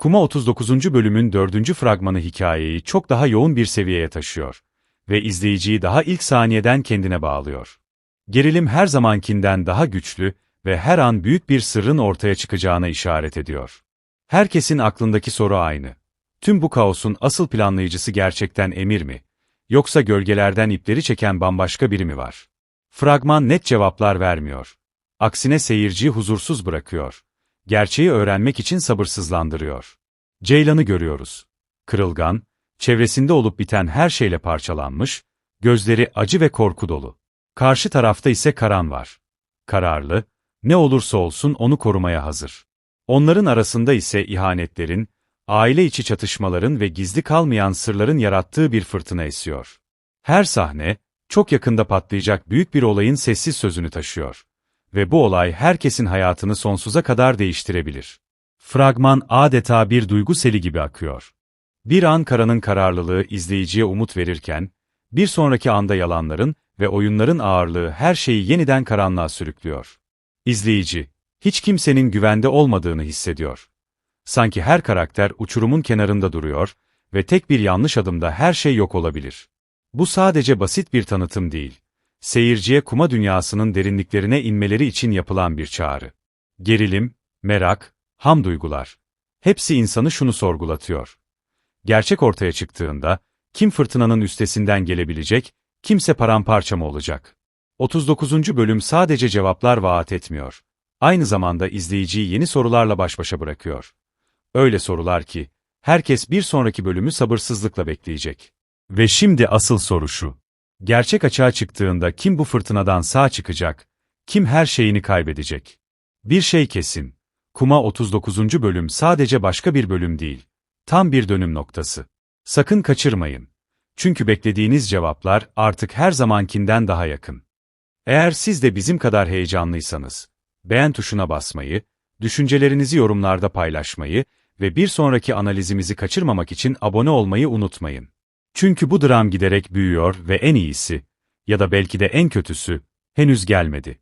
Kuma 39. bölümün 4. fragmanı hikayeyi çok daha yoğun bir seviyeye taşıyor ve izleyiciyi daha ilk saniyeden kendine bağlıyor. Gerilim her zamankinden daha güçlü ve her an büyük bir sırrın ortaya çıkacağına işaret ediyor. Herkesin aklındaki soru aynı. Tüm bu kaosun asıl planlayıcısı gerçekten Emir mi? Yoksa gölgelerden ipleri çeken bambaşka biri mi var? Fragman net cevaplar vermiyor. Aksine seyirciyi huzursuz bırakıyor. Gerçeği öğrenmek için sabırsızlandırıyor. Ceylan'ı görüyoruz. Kırılgan, çevresinde olup biten her şeyle parçalanmış, gözleri acı ve korku dolu. Karşı tarafta ise Karan var. Kararlı, ne olursa olsun onu korumaya hazır. Onların arasında ise ihanetlerin, aile içi çatışmaların ve gizli kalmayan sırların yarattığı bir fırtına esiyor. Her sahne, çok yakında patlayacak büyük bir olayın sessiz sözünü taşıyor. Ve bu olay herkesin hayatını sonsuza kadar değiştirebilir. Fragman adeta bir duygu seli gibi akıyor. Bir an Kara'nın kararlılığı izleyiciye umut verirken, bir sonraki anda yalanların ve oyunların ağırlığı her şeyi yeniden karanlığa sürüklüyor. İzleyici, hiç kimsenin güvende olmadığını hissediyor. Sanki her karakter uçurumun kenarında duruyor ve tek bir yanlış adımda her şey yok olabilir. Bu sadece basit bir tanıtım değil. Seyirciye kuma dünyasının derinliklerine inmeleri için yapılan bir çağrı. Gerilim, merak, ham duygular. Hepsi insanı şunu sorgulatıyor. Gerçek ortaya çıktığında, kim fırtınanın üstesinden gelebilecek, kimse paramparça mı olacak? 39. bölüm sadece cevaplar vaat etmiyor. Aynı zamanda izleyiciyi yeni sorularla baş başa bırakıyor. Öyle sorular ki, herkes bir sonraki bölümü sabırsızlıkla bekleyecek. Ve şimdi asıl soru şu. Gerçek açığa çıktığında kim bu fırtınadan sağ çıkacak, kim her şeyini kaybedecek? Bir şey kesin. Kuma 39. bölüm sadece başka bir bölüm değil. Tam bir dönüm noktası. Sakın kaçırmayın. Çünkü beklediğiniz cevaplar artık her zamankinden daha yakın. Eğer siz de bizim kadar heyecanlıysanız, beğen tuşuna basmayı, düşüncelerinizi yorumlarda paylaşmayı ve bir sonraki analizimizi kaçırmamak için abone olmayı unutmayın. Çünkü bu dram giderek büyüyor ve en iyisi, ya da belki de en kötüsü, henüz gelmedi.